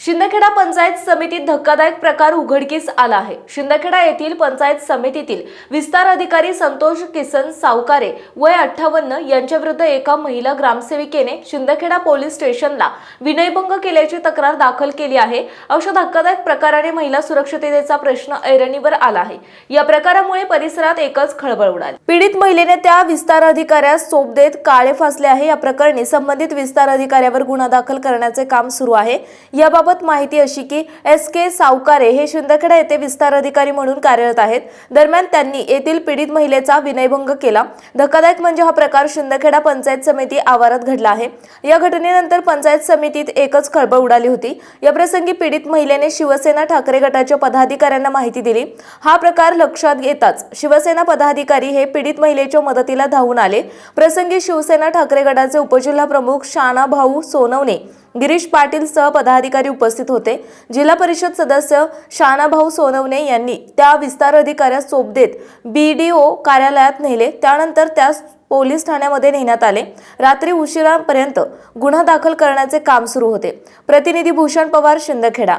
शिंदखेडा पंचायत समितीत धक्कादायक प्रकार उघडकीस आला आहे. शिंदखेडा येथील पंचायत समितीतील विस्तार अधिकारी संतोष किसन सावकारे वय अठ्ठावन्न यांच्या विरुद्ध एका महिला ग्रामसेविकेने शिंदखेडा पोलीस स्टेशनला विनयभंग केल्याची तक्रार दाखल केली आहे. अशा धक्कादायक प्रकाराने महिला सुरक्षिततेचा प्रश्न ऐरणीवर आला आहे. या प्रकारामुळे परिसरात एकच खळबळ उडाली. पीडित महिलेने त्या विस्तार अधिकाऱ्यास सोप देत काळे फासले आहे. या प्रकरणी संबंधित विस्तार अधिकाऱ्यावर गुन्हा दाखल करण्याचे काम सुरू आहे. याबाबत माहिती अशी की एस के सावकारे हे शिंदखेडा येथे विस्तार अधिकारी म्हणून कार्यरत आहेत. दरम्यान त्यांनी येथील पीडित महिलेचा विनयभंग केला. धक्कादायक म्हणजे हा प्रकार शिंदखेडा पंचायत समिती आवारात घडला आहे. या घटनेनंतर पंचायत समितीत एकच खळबळ उडाली होती. याप्रसंगी पीडित महिलेने शिवसेना ठाकरे गटाच्या पदाधिकाऱ्यांना माहिती दिली. हा प्रकार लक्षात घेताच शिवसेना पदाधिकारी हे पीडित महिलेच्या मदतीला धावून आले. प्रसंगी शिवसेना ठाकरे गटाचे उपजिल्हा प्रमुख शाना भाऊ सोनवणे गिरीश पाटील सह पदाधिकारी उपस्थित होते. जिल्हा परिषद सदस्य शानाभाऊ सोनवणे यांनी त्या विस्तार अधिकाऱ्यास सोप देत बी डी ओ कार्यालयात नेले. त्यानंतर त्यास पोलीस ठाण्यामध्ये नेण्यात आले. रात्री उशिरापर्यंत गुन्हा दाखल करण्याचे काम सुरू होते. प्रतिनिधी भूषण पवार शिंदखेडा.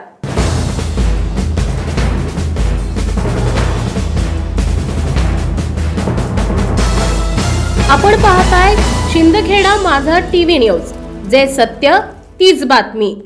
आपण पाहताय शिंदखेडा माझा टीव्ही न्यूज. जे सत्य तीच बातमी.